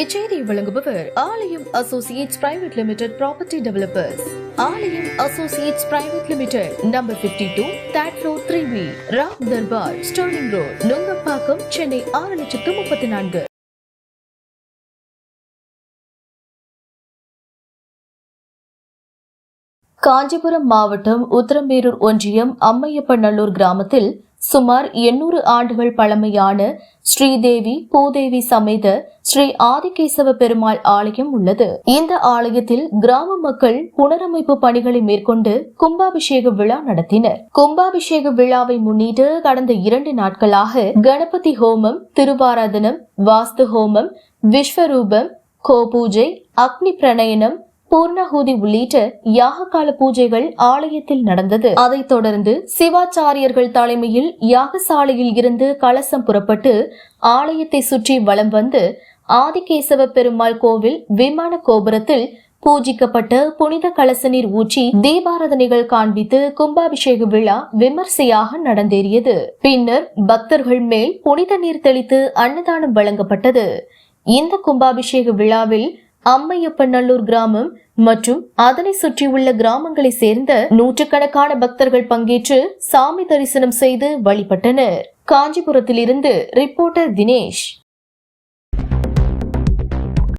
இச்செய்தி வழங்குபவர் Aalayam associates private limited property developers. Aalayam associates private limited number fifty two that road three B Ram Darbar Sterling road Nungambakkam Chennai ஆறு லட்சத்து முப்பத்தி நான்கு. காஞ்சிபுரம் மாவட்டம் உத்தரமேரூர் ஒன்றியம் அம்மையப்பநல்லூர் கிராமத்தில் சுமார் எண்ணூறு ஆண்டுகள் பழமையான ஸ்ரீதேவி பூதேவி சமேத ஸ்ரீ ஆதிகேசவ பெருமாள் ஆலயம் உள்ளது. இந்த ஆலயத்தில் கிராம மக்கள் புனரமைப்பு பணிகளை மேற்கொண்டு கும்பாபிஷேக விழா நடத்தினர். கும்பாபிஷேக விழாவை முன்னிட்டு கடந்த இரண்டு நாட்களாக கணபதி ஹோமம் திருவாராதனம் வாஸ்து ஹோமம் விஸ்வரூபம் கோபூஜை அக்னி பிரணயனம் பூர்ணஹூதி உள்ளிட்ட யாககால பூஜைகள் ஆலயத்தில் நடந்தது. அதைத் தொடர்ந்து சிவாச்சாரியர்கள் தலைமையில் யாகசாலையில் இருந்து கலசம் புறப்பட்டு ஆலயத்தை சுற்றி வலம் வந்து ஆதிகேசவ பெருமாள் கோவில் விமான கோபுரத்தில் பூஜிக்கப்பட்ட புனித கலச நீர் ஊற்றி தீபாரதனைகள் காண்பித்து கும்பாபிஷேக விழா விமர்சையாக நடந்தேறியது. பின்னர் பக்தர்கள் மேல் புனித நீர் தெளித்து அன்னதானம் வழங்கப்பட்டது. இந்த கும்பாபிஷேக விழாவில் அம்மையப்பநல்லூர் கிராமம் மற்றும் அதனை சுற்றியுள்ள கிராமங்களை சேர்ந்த நூற்றுக்கணக்கான பக்தர்கள் பங்கேற்று சாமி தரிசனம் செய்து வழிபட்டனர். காஞ்சிபுரத்திலிருந்து ரிப்போர்ட்டர் தினேஷ்.